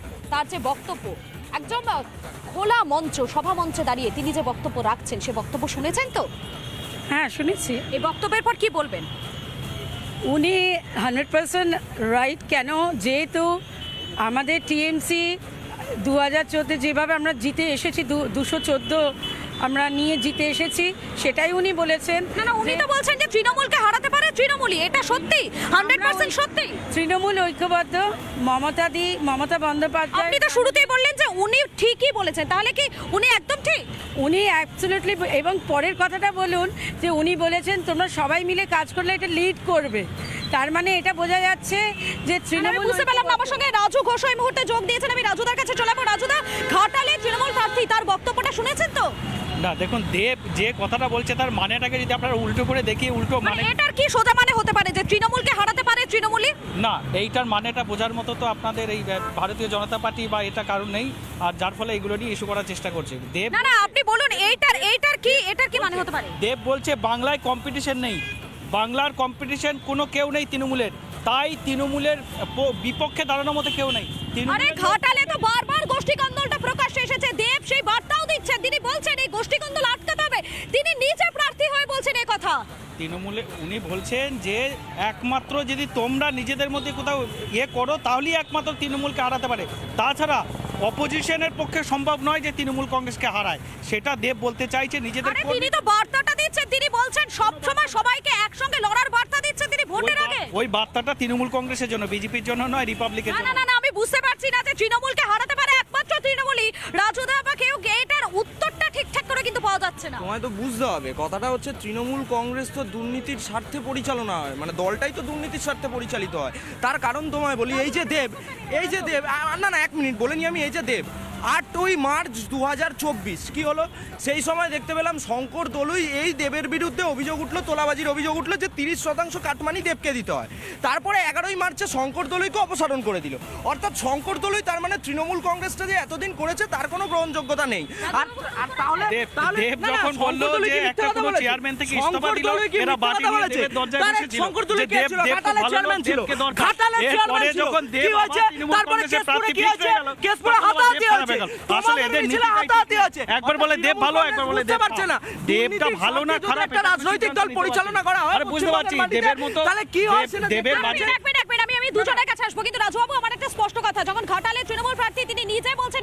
প্রার্থী তার যে বক্তব্য একজন খোলা মঞ্চ সভা মঞ্চে দাঁড়িয়ে তিনি যে বক্তব্য রাখছেন সে বক্তব্য শুনেছেন তো? হ্যাঁ শুনেছি। এই বক্তব্যের পর কি বলবেন? উনি হান্ড্রেড পার্সেন্ট রাইট কেন? যেহেতু আমাদের টিএমসি দু হাজার চোদ্দ যেভাবে আমরা জিতে এসেছি দুশো চোদ্দ আমরা নিয়ে জিতে এসেছি সেটাই উনি বলেছেন। না না উনি তো বলছেন যে তৃণমূলকে হারাতে পারে তৃণমূলই এটা সত্যি? হান্ড্রেড পার্সেন্ট সত্যি? তৃণমূল ঐক্যবদ্ধ মমতা দি মমতা বন্দ্যোপাধ্যায় আপনি তো শুরুতেই বললেন যে উনি ঠিকই বলেছেন তাহলে কি উনি একদম ঠিক? উনি অ্যাবসলিউটলি এবং পরের কথাটা বলুন যে উনি বলেছেন তোমরা সবাই মিলে কাজ করলে এটা লিড করবে। তার মানে এটা বোঝা যাচ্ছে যে তৃণমূল বুঝতে পারলাম আমার সঙ্গে। রাজু ঘোষ এই মুহূর্তে যোগ দিয়েছেন। আমি রাজুদার কাছে চলে যাব। রাজুদা ঘাটালে তৃণমূল প্রার্থী তার বক্তব্যটা শুনেছেন তো? না দেখুন দেব যে কথাটা বলছে তার মানেটাকে যদি আপনারা উল্টো করে দেখি উল্টো মানে মানে এটার কি সোজা মানে হতে পারে যে তৃণমূলকে হারাতে পারে তৃণমূলই? না এইটার মানেটা বোঝার মতো তো আপনাদের এই ভারতীয় জনতা পার্টি বা এটা কারণ নেই। আর যার ফলে এগুলো নিয়ে ইস্যু করার চেষ্টা করছে। দেব না না আপনি বলুন এইটার এইটার কি এটার কি মানে হতে পারে? দেব বলছে বাংলায় কম্পিটিশন নেই। বাংলার কম্পিটিশন কোনো কেউ নেই তৃণমূলের। তাই তৃণমূলের বিপক্ষে দাঁড়ানোর মতো কেউ নেই। আরে ঘাটালে তো বারবার গোষ্ঠী কন্দলটা প্রকাশ্যে এসেছে। দেব সেই বার্তাও দিচ্ছেন তিনি বলছেন এই গোষ্ঠী কন্দল আটকাতে হবে। তিনি নিজে প্রার্থী হয়ে বলছেন এই কথা। তৃণমূলে উনি বলছেন যে একমাত্র যদি তোমরা নিজেদের মধ্যে কোথাও ইয়ে করো তাহলেই একমাত্র তৃণমূলকে হারাতে পারে। তাছাড়া অপোজিশনের পক্ষে সম্ভব নয় যে তৃণমূল কংগ্রেসকে হারায়। সেটা দেব বলতে চাইছে নিজেদের তিনি তো বার্তাটা দিচ্ছেন তিনি বলছেন সব সময় সবাইকে একসঙ্গে লড়ার বার্তা দিচ্ছেন তিনি ভোটের আগে। ওই বার্তাটা তৃণমূল কংগ্রেসের জন্য বিজেপির জন্য নয় রিপাবলিকের না জন্য। না না না আমি বুঝতে পারছি না যে তৃণমূলকে হারাতে পারে একমাত্র তৃণমূলই। রাজুদা বা কেউ এটার উত্তরটা ঠিকঠাক করে কিন্তু পাওয়া যাচ্ছে না। তোমায় তো বুঝতে হবে কথাটা হচ্ছে তৃণমূল কংগ্রেস তো দুর্নীতির স্বার্থে পরিচালনা হয় মানে দলটাই তো দুর্নীতির স্বার্থে পরিচালিত হয়। তার কারণ তোমায় বলি এই যে দেব এই যে দেব না না এক মিনিট বলে নি আমি এই যে দেব। আটই মার্চ দু হাজার চব্বিশ কী হলো সেই সময় দেখতে পেলাম শঙ্কর দলুই এই দেবের বিরুদ্ধে অভিযোগ উঠল তোলাবাজির অভিযোগ উঠল যে তিরিশ শতাংশ কাটমানি দেবকে দিতে হয় তারপরে এগারোই মার্চে শঙ্কর দলুইকে অপসারণ করে দিল অর্থাৎ শঙ্কর দলুই তার মানে তৃণমূল কংগ্রেসটা যে এতদিন করেছে তার কোনো গ্রহণযোগ্যতা নেই আর তাহলে যখন শঙ্কর বলল দলুই যে কি একটা কোনো চেয়ারম্যান থেকে ইস্তফা দিল, এরা মিথ্যা নিয়ে দেবের দরজায় বসেছিল। যে দেব- ছিল? দেব ভালো চেয়ারম্যান ছিল। ঘাটালের চেয়ারম্যান ছিল। যখন দেব কি হয়েছে? তারপরে প্রার্থী কি আবার হাতাহাতি আসলে এদের মিছিলে হাতাহাতি। একবার বলে দেব ভালো, একবার বলে দেব পারছে না। দেবটা ভালো না খারাপ একটা রাজনৈতিক দল পরিচালনা করা হয় আরে বুঝতে পারছি দেবের মতো তাহলে কি হয় দেব- দেবের দেখতে মাঝে এক মিনিট, এক মিনিট, আমি আমি দুজনের কাছে আসব কিন্তু রাজুবাবু আমার একটা স্পষ্ট কথা। যখন ঘাটালে তৃণমূল প্রার্থী তিনি নিজে বলছেন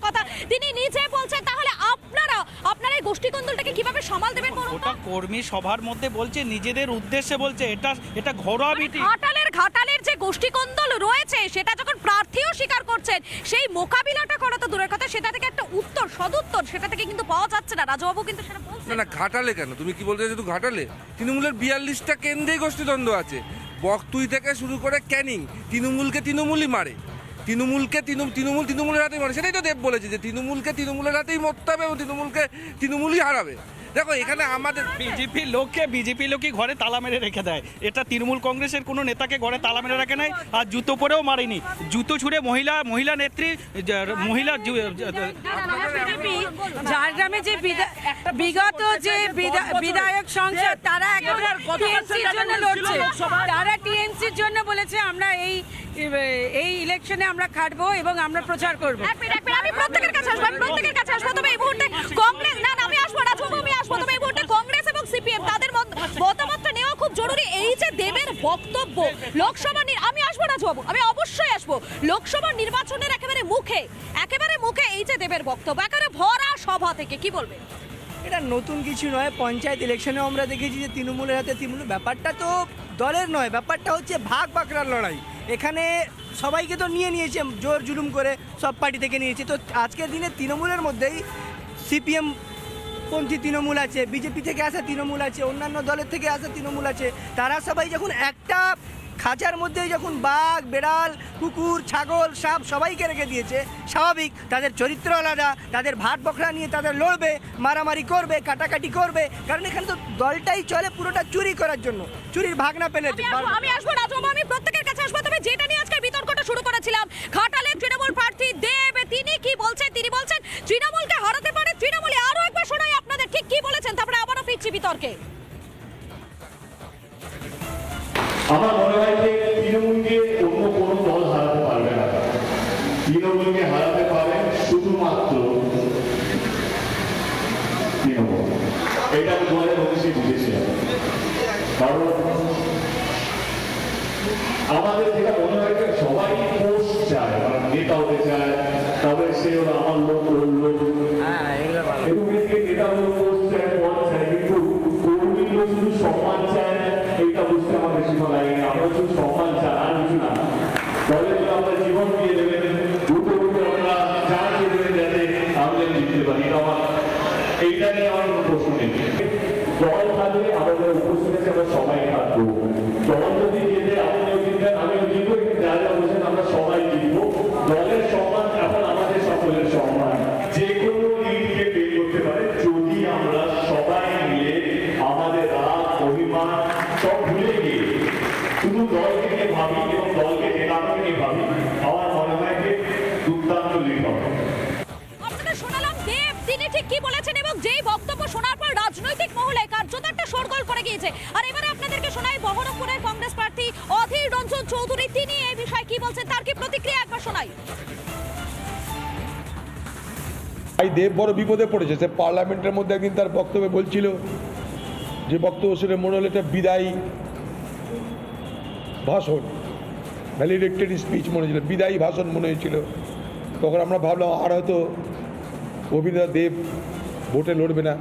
কথা তিনি নিজে বলছেন তাহলে আপনারা আপনারা এই গোষ্ঠীকন্দলটাকে কীভাবে সামাল দেবেন? ওটা কর্মী সভার মধ্যে বলছে নিজেদের উদ্দেশ্যে বলছে এটা এটা ঘরোয়া মিটিং ঘাটালের ঘাটালের যে গোষ্ঠীকন্দল রয়েছে সেটা যখন প্রার্থীও স্বীকার করছেন সেই মোকাবিলাটা করা তো দূরের কথা সেটা থেকে একটা উত্তর সদুত্তর সেটা থেকে কিন্তু পাওয়া যাচ্ছে না। রাজবাবু কিন্তু সেটা না বলছেন না ঘাটালে কেন? তুমি কি বলতে চাইছো ঘাটালে? তৃণমূলের বিয়াল্লিশটা কেন্দ্রেই গোষ্ঠীদ্বন্দ্ব আছে। বকতুই থেকে শুরু করে ক্যানিং তৃণমূলকে তৃণমূলই মারে। তৃণমূলকে তৃণমূল তৃণমূল তৃণমূলের হাতেই মারে। সেটাই তো দেব বলেছে যে তৃণমূলকে তৃণমূলের হাতেই মরতে হবে এবং তৃণমূলকে তৃণমূলই হারাবে। দেখো এখানে আমাদের বিজেপি লোককে বিজেপি লোকই ঘরে তালা মেরে রেখে দেয়। এটা তৃণমূল কংগ্রেসের কোনো নেতাকে ঘরে তালা মেরে রাখে নাই আর জুতো পরেও মারেনি। জুতো ছুঁড়ে মহিলা মহিলা নেত্রী মহিলা ঝাড়গ্রামে যে বিগত যে বিধা- বিধায়ক সংসদ তারা একেবারে টিএমসির জন্য লড়ছে। তারা টিএমসির জন্য বলেছে আমরা এই এই ইলেকশনে আমরা খাটবো এবং আমরা প্রচার করব। মিনিট, আমি প্রত্যেকের কাছে আসব আমি প্রত্যেকের কাছে আসব। তবে এই মুহূর্তে কংগ্রেস না না আমি আসব রাজবাবু আমি আসব তবে এই মুহূর্তে কংগ্রেস এবং সিপিএম তাদের মত- মতামতটা নেওয়া খুব জরুরি। এই যে দেবের বক্তব্য, লোকসভা আমি আসব না রাজবাবু আমি অবশ্যই আসব। লোকসভা নির্বাচনের একেবারে মুখে একেবারে মুখে এই যে দেবের বক্তব্য, একেবারে ভরা সভা থেকে, কি বলবে এটা নতুন কিছু নয়, পঞ্চায়েত ইলেকশনে আমরা দেখেছি যে তৃণমূলের হাতে তৃণমূল ব্যাপারটা তো দলের নয়, ব্যাপারটা হচ্ছে ভাগ বাকরার লড়াই। এখানে সবাইকে তো নিয়ে নিয়েছে, জোর জুলুম করে সব পার্টি থেকে নিয়েছে। তো আজকের দিনে তৃণমূলের মধ্যেই সিপিএম পন্থী তৃণমূল আছে বিজেপি থেকে আসা তৃণমূল আছে অন্যান্য দলের থেকে আসা তৃণমূল আছে তারা সবাই যখন একটা খাঁচার মধ্যে যখন বাঘ বেড়াল কুকুর ছাগল সাপ সবাইকে রেখে দিয়েছে স্বাভাবিক তাদের চরিত্র আলাদা তাদের ভাট বখরা নিয়ে তাদের লড়বে মারামারি করবে কাটাকাটি করবে কারণ এখানে তো দলটাই চলে পুরোটা চুরি করার জন্য চুরির ভাগ না পেলে আমি আসব রাজবাবু আমি প্রত্যেকের কাছে আসব তবে যেটা নিয়ে আজকে তৃণমূল এটা আমি দু হাজার উনিশে বুঝেছিলাম কারণ আমাদের যেটা মনে হয় সবাই পোস্ট চায় মানে নেতা হতে চায় তবে সে আমার লোক ওর লোক। এবং এদিকে নেতা হলো পোস্ট চায় পদ চায় কিন্তু কর্মীগুলো শুধু সম্মান চায় এটা বুঝতে বেশি ভালো লাগে। আমরা শুধু সম্মান চাই আর কিছু না। দলের শোনাই ভাই দেব বড় বিপদে পড়েছে। সে পার্লামেন্টের মধ্যে একদিন তার বক্তব্যে বলছিল যে বক্তব্য শুনে মনে হলো এটা বিদায়ী ভাষণ ভ্যালিডেক্টেড স্পিচ মনে হয়েছিল, বিদায়ী ভাষণ মনে হয়েছিল। তখন আমরা ভাবলাম, আর হয়তো অভিনেতা দেব ভোটে লড়বে না।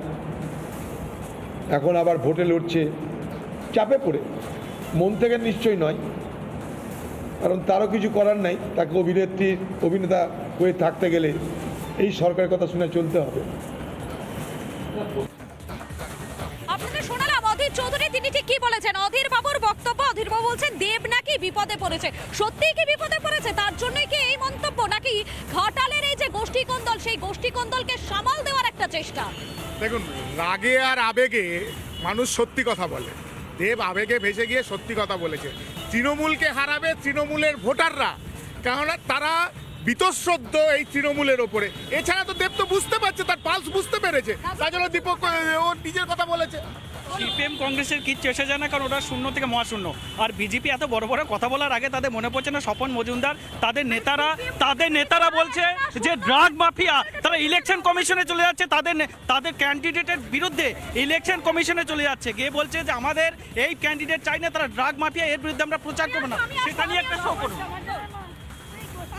এখন আবার ভোটে লড়ছে, চাপে পড়ে। মন থেকে নিশ্চয়ই নয়। কারণ তারও কিছু করার নাই। তাকে অভিনেত্রী অভিনেতা হয়ে থাকতে গেলে এই সরকারের কথা শুনে চলতে হবে। আপনাদের শোনালাম অধীর চৌধুরী তিনি ঠিক কি বলেছেন? অধীর বাবুর বক্তব্য অধীর বাবু বলছেন দেব নাকি বিপদে পড়েছে। সত্যিই কি বিপদে পড়েছে? তার জন্যই কি এই মন্তব্য নাকি ঘাটালের এই যে গোষ্ঠী কোন্দল সেই গোষ্ঠী কোন্দলকে সামাল দেওয়ার একটা চেষ্টা? দেখুন রাগে আর আবেগে মানুষ সত্যি কথা বলে। দেব আবেগে ভেসে গিয়ে সত্যি কথা বলেছে। তৃণমূলকে হারাবে তৃণমূলের ভোটাররা। কেননা তারা বিতশ্রদ্ধ এই তৃণমূলের ওপরে। এছাড়া তো দেব তো বুঝতে পারছে, তার পালস বুঝতে পেরেছে। তার জন্য দীপক, ও নিজের কথা বলেছে। সিপিএম কংগ্রেসের কিচ্ছু এসে যায় না, কারণ ওরা শূন্য থেকে মহাশূন্য। আর বিজেপি এত বড় বড় কথা বলার আগে তাদের মনে পড়ছে না, স্বপন মজুমদার, তাদের নেতারা তাদের নেতারা বলছে যে ড্রাগ মাফিয়া তারা ইলেকশন কমিশনে চলে যাচ্ছে, তাদের তাদের ক্যান্ডিডেটের বিরুদ্ধে ইলেকশন কমিশনে চলে যাচ্ছে। গিয়ে বলছে যে আমাদের এই ক্যান্ডিডেট চাই না, তারা ড্রাগ মাফিয়া এর বিরুদ্ধে আমরা প্রচার করব না। সেটা নিয়ে একটা শো করুন।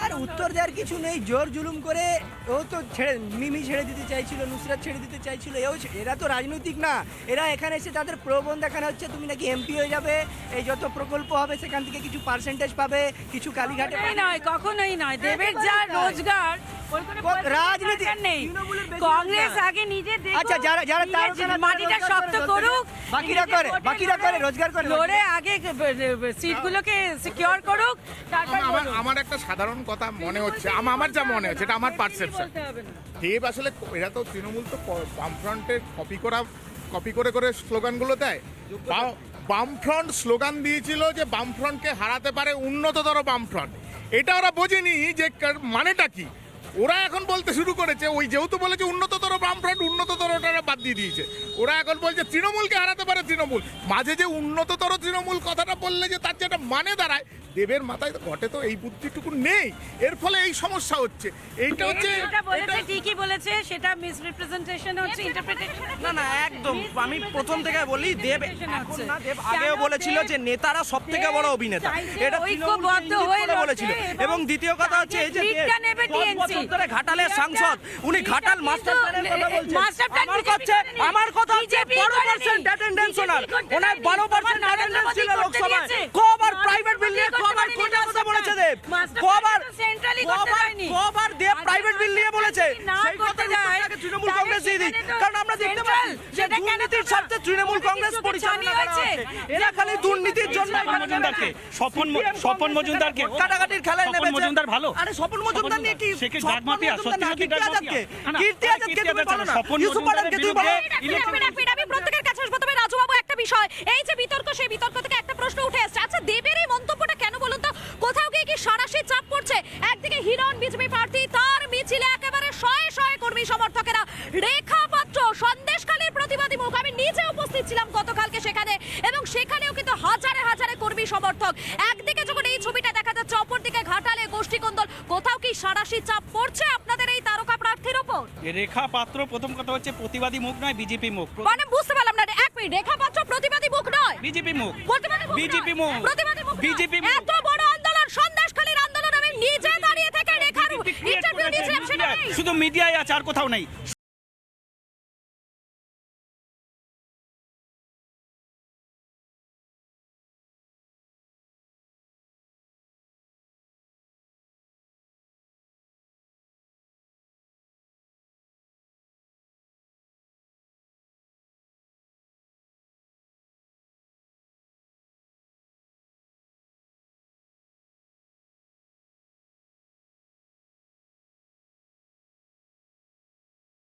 আর উত্তর দেওয়ার কিছু নেই জোর জুলুম করে ও তো ছেড়ে মিমি ছেড়ে দিতে চাইছিল নুসরাত ছেড়ে দিতে চাইছিল এও এরা তো রাজনৈতিক না এরা এখানে এসে তাদের প্রবন্ধ দেখানো হচ্ছে তুমি নাকি এমপি হয়ে যাবে এই যত প্রকল্প হবে সেখান থেকে কিছু পার্সেন্টেজ পাবে কিছু কালীঘাটে নয় কখনোই নয় দেবের যা রোজগার রাজনীতি- নেই। কংগ্রেস আগে নিজে আচ্ছা, যারা- যারা মাটিটা শক্ত করুক বাকিরা করে, বাকিরা করে, রোজগার করে। লড়ে আগে সিটগুলোকে সিকিউর করুক তারপর আমার- আমার একটা সাধারণ কথা মনে হচ্ছে আমার যা মনে হচ্ছে এটা আমার পারসেপশন দেব আসলে এরা তো তৃণমূল তো বামফ্রন্টের কপি করা কপি করে করে স্লোগানগুলো দেয়। বামফ্রন্ট স্লোগান দিয়েছিল যে বামফ্রন্টকে হারাতে পারে উন্নততর বামফ্রন্ট। এটা ওরা বোঝেনি যে কার- মানেটা কি? ওরা এখন বলতে শুরু করেছে, ওই যেহেতু বলেছে উন্নততর বামফ্রন্ট উন্নততরটা বাদ দিয়ে দিয়েছে। ওরা এখন বলছে তৃণমূলকে হারাতে পারে তৃণমূল। মাঝে যে উন্নততর তৃণমূল কথাটা বললে যে তার যেটা মানে দাঁড়ায় দেবের মাথায় তো ঘটে তো এই বুদ্ধিটুকু নেই। এর ফলে এই সমস্যা হচ্ছে। এইটা হচ্ছে যেটা বলেছে ঠিকই বলেছে সেটা মিসরিপ্রেজেন্টেশন হচ্ছে ইন্টারপ্রিটেশন না না একদম। আমি প্রথম থেকে বলি দেব এখন না দেব আগেও বলেছিল যে নেতারা সব থেকে বড় অভিনেতা। এটা ঐক্যবদ্ধ হয়ে বলেছিল। এবং দ্বিতীয় কথা হচ্ছে এই যে দেব নেবে বছর ধরে ঘাটালের সাংসদ উনি ঘাটাল মাস্টার প্ল্যানের কথা বলছেন। মাস্টার প্ল্যান আমার কথা আমার কথা হচ্ছে BJP বারো করেনি। পার্সেন্ট অ্যাটেন্ডেন্স ওনার। ওনার দেয়নি। বারো পার্সেন্ট তোমার অ্যাটেন্ডেন্স ছিল লোকসভায়। কবার কথা বলেছে দেব কবার করতে কবার কবার দেব প্রাইভেট বিল নিয়ে বলেছে সেই কথার যায়, তৃণমূল কংগ্রেস দিয়ে কারণ আমরা দেখতে পাচ্ছি যে দুর্নীতির স্বার্থে তৃণমূল কংগ্রেস পরিচালনা? হচ্ছে এরা খালি দুর্নীতির জন্য মজুমদারকে স্বপন স্বপন মজুমদারকে কাটাকাটির খেলায় স্বপন মজুমদার ভালো আরে স্বপন মজুমদার নিয়ে কি সে কি স্বপন মাফিয়া? সত্যি সত্যি কীর্তি আজাদকে মাফিয়া? কীর্তি আজাদকে তুমি বলো না, ইউসুফ তুমি বলো প্রত্যেকের কাছে রাজুবাবু একটা বিষয় এই যে বিতর্ক সেই বিতর্ক থেকে একটা প্রশ্ন উঠে আসছে আচ্ছা দেবের এই তো কোথাও গিয়ে কি সারাশি চাপ পড়ছে? একদিকে হিরণ বিজেপি প্রার্থী তার মিছিলে একেবারে শয়ে শয়ে কর্মী সমর্থকেরা। রেখা পাত্র সন্দেশকালের প্রতিবাদী মুখ। আমি নিজে উপস্থিত ছিলাম গতকালকে সেখানে এবং সেখানেও কিন্তু হাজারে হাজারে কর্মী সমর্থক। একদিকে যখন এই ছবিটা দেখা যাচ্ছে অপরদিকে ঘাটালে গোষ্ঠী কোন্দল কোথাও কি সারাশি চাপ পড়ছে আপনাদের এই তারকা প্রার্থীর ওপর? রেখা পাত্র প্রথম কথা হচ্ছে প্রতিবাদী মুখ নয় বিজেপি মুখ। মানে বুঝতে পারলাম না এক মিনিট রেখা পাত্র প্রতিবাদী মুখ নয়? বিজেপি মুখ। বিজেপি মুখ। নয়। মুখ। এত বড় আন্দোলন সন্দেশখালীর আন্দোলন আমি নিজে দাঁড়িয়ে থেকে রেখার ইন্টারভিউ দিয়েছিলাম সেটা নেই শুধু মিডিয়ায় আছে আর কোথাও নেই।